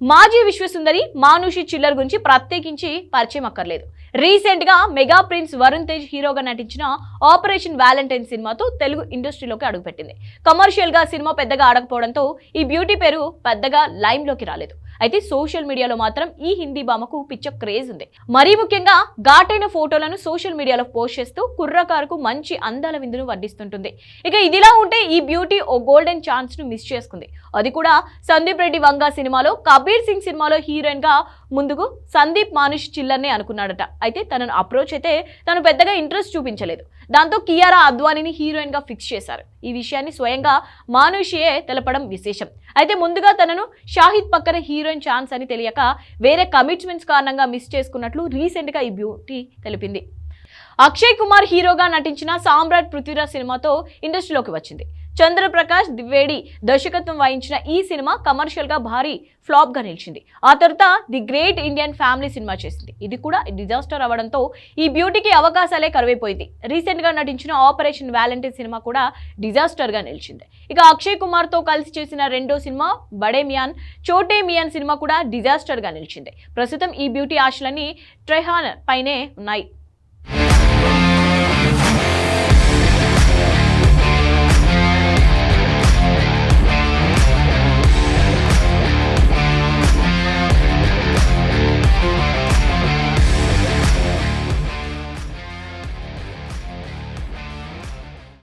మాజీ విశ్వసుందరి మానుషి చిల్లర్ గురించి ప్రత్యేకించి పరిచయం అక్కర్లేదు. రీసెంట్గా మెగా ప్రిన్స్ వరుణ్ తేజ్ హీరోగా నటించిన ఆపరేషన్ వ్యాలంటైన్ సినిమాతో తెలుగు ఇండస్ట్రీలోకి అడుగుపెట్టింది. కమర్షియల్గా సినిమా పెద్దగా ఆడకపోవడంతో ఈ బ్యూటీ పేరు పెద్దగా లైమ్లోకి రాలేదు. అయితే సోషల్ మీడియాలో మాత్రం ఈ హిందీ భామకు పిచ్చ క్రేజ్ ఉంది. మరీ ముఖ్యంగా ఘాటైన ఫోటోలను సోషల్ మీడియాలో పోస్ట్ చేస్తూ కుర్రకారుకు మంచి అందాల విందును వడ్డిస్తుంటుంది. ఇక ఇదిలా ఉంటే ఈ బ్యూటీ ఓ గోల్డెన్ ఛాన్స్ను మిస్ చేసుకుంది. అది కూడా సందీప్ రెడ్డి వంగా సినిమాలో కబీర్ సింగ్ సినిమాలో హీరోయిన్గా ముందుకు సందీప్ మానుష్ చిల్లర్నే అనుకున్నాడట. అయితే తనను అప్రోచ్ అయితే తను పెద్దగా ఇంట్రెస్ట్ చూపించలేదు. దాంతో కియారా అద్వానీని హీరోయిన్గా ఫిక్స్ చేశారు. ఈ విషయాన్ని స్వయంగా మానుషియే తెలపడం విశేషం. అయితే ముందుగా తనను షాహిద్ పక్కన హీరోయిన్ ఛాన్స్ అని తెలియక వేరే కమిట్మెంట్స్ కారణంగా మిస్ చేసుకున్నట్లు రీసెంట్గా ఈ బ్యూటీ తెలిపింది. అక్షయ్ కుమార్ హీరోగా నటించిన సామ్రాట్ పృథ్వీరాజ్ సినిమాతో ఇండస్ట్రీలోకి వచ్చింది. చంద్రప్రకాష్ ద్వివేడి దర్శకత్వం వహించిన ఈ సినిమా కమర్షియల్గా భారీ ఫ్లాప్గా నిలిచింది. ఆ తర్వాత the great Indian family cinema చేసింది. ఇది కూడా డిజాస్టర్ అవ్వడంతో ఈ బ్యూటీకి అవకాశాలే కరువైపోయింది. రీసెంట్గా నటించిన ఆపరేషన్ వ్యాలంటీన్ సినిమా కూడా డిజాస్టర్గా నిలిచింది. ఇక అక్షయ్ కుమార్తో కలిసి చేసిన రెండో సినిమా బడే మియాన్ చోటే మియాన్ సినిమా కూడా డిజాస్టర్గా నిలిచింది. ప్రస్తుతం ఈ బ్యూటీ ఆశలన్నీ ట్రెహాన్ పైనే ఉన్నాయి.